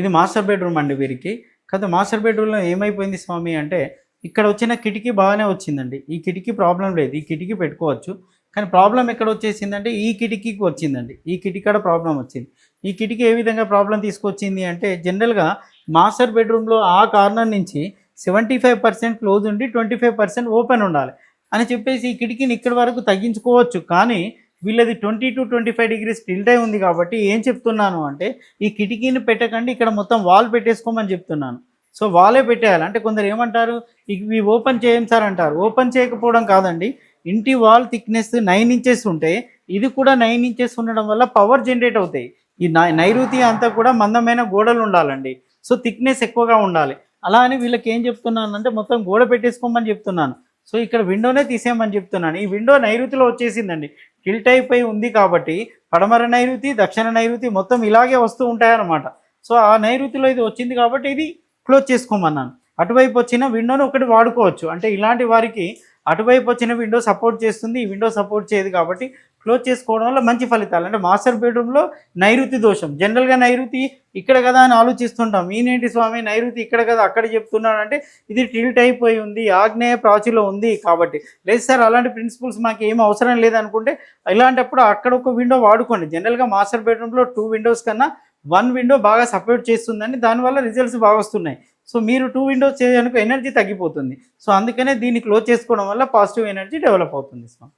ఇది master bedroom అండి వీరికి. కాదు మాస్టర్ బెడ్రూమ్లో ఏమైపోయింది స్వామి అంటే ఇక్కడ వచ్చిన కిటికీ బాగానే వచ్చిందండి. ఈ కిటికీ ప్రాబ్లం లేదు. ఈ కిటికీ పెట్టుకోవచ్చు. కానీ ప్రాబ్లం ఎక్కడ వచ్చేసిందంటే ఈ కిటికీకి వచ్చిందండి. ఈ కిటికీ కాడ ప్రాబ్లం వచ్చింది. ఈ కిటికీ ఏ విధంగా ప్రాబ్లం తీసుకొచ్చింది అంటే జనరల్గా మాస్టర్ బెడ్రూమ్లో ఆ కార్నర్ నుంచి సెవెంటీ ఫైవ్ పర్సెంట్ క్లోజ్ ఉండి ట్వంటీ ఫైవ్ పర్సెంట్ ఓపెన్ ఉండాలి అని చెప్పేసి ఈ కిటికీని ఇక్కడి వరకు తగ్గించుకోవచ్చు. కానీ వీళ్ళది twenty two twenty five degrees tilt ఉంది కాబట్టి ఏం చెప్తున్నాను అంటే ఈ కిటికీని పెట్టకండి ఇక్కడ మొత్తం వాల్ పెట్టేసుకోమని చెప్తున్నాను. సో వాలే పెట్టేయాలి. అంటే కొందరు ఏమంటారు ఇవి ఓపెన్ చేయం సార్ అంటారు. ఓపెన్ చేయకపోవడం కాదండి. ఇంటి వాల్ థిక్నెస్ నైన్ ఇంచెస్ ఉంటే ఇది కూడా నైన్ ఇంచెస్ ఉండడం వల్ల పవర్ జనరేట్ అవుతాయి. ఈ నై- నైరుతి అంతా కూడా మందమైన గోడలు ఉండాలండి. సో థిక్నెస్ ఎక్కువగా ఉండాలి. అలా అని వీళ్ళకి ఏం చెప్తున్నాను అంటే మొత్తం గోడ పెట్టేసుకోమని చెప్తున్నాను. సో ఇక్కడ విండోనే తీసేయమని చెప్తున్నాను. ఈ విండో నైరుతిలో వచ్చేసిందండి. టిల్ట్ అయిపోయి ఉంది కాబట్టి పడమర నైరుతి దక్షిణ నైరుతి మొత్తం ఇలాగే వస్తూ ఉంటాయన్నమాట. సో ఆ నైరుతిలో ఇది వచ్చింది కాబట్టి ఇది క్లోజ్ చేసుకోమన్నాను. అటువైపు వచ్చిన విండోను ఒకటి వాడుకోవచ్చు. అంటే ఇలాంటి వారికి అటువైపు వచ్చిన విండో సపోర్ట్ చేస్తుంది ఈ విండో సపోర్ట్ చేయదు కాబట్టి క్లోజ్ చేసుకోవడం వల్ల మంచి ఫలితాలు. అంటే మాస్టర్ బెడ్రూమ్లో నైరుతి దోషం. జనరల్గా నైరుతి ఇక్కడ కదా అని ఆలోచిస్తుంటాం. ఈయనేంటి స్వామి? నైరుతి ఇక్కడ కదా అక్కడ చెప్తున్నాడు అంటే ఇది టిల్ట్ అయిపోయి ఉంది ఆగ్నేయ ప్రాచులో ఉంది కాబట్టి. లేదు సార్ అలాంటి ప్రిన్సిపల్స్ మాకు ఏం అవసరం లేదనుకుంటే ఇలాంటప్పుడు అక్కడ ఒక విండో వాడుకోండి. జనరల్గా మాస్టర్ బెడ్రూమ్లో టూ విండోస్ కన్నా వన్ విండో బాగా సపోర్ట్ చేస్తుందని దానివల్ల రిజల్ట్స్ బాగా వస్తున్నాయి. సో మీరు టూ విండోస్ చేయడానికి ఎనర్జీ తగ్గిపోతుంది. సో అందుకనే దీన్ని క్లోజ్ చేసుకోవడం వల్ల పాజిటివ్ ఎనర్జీ డెవలప్ అవుతుంది స్వామి.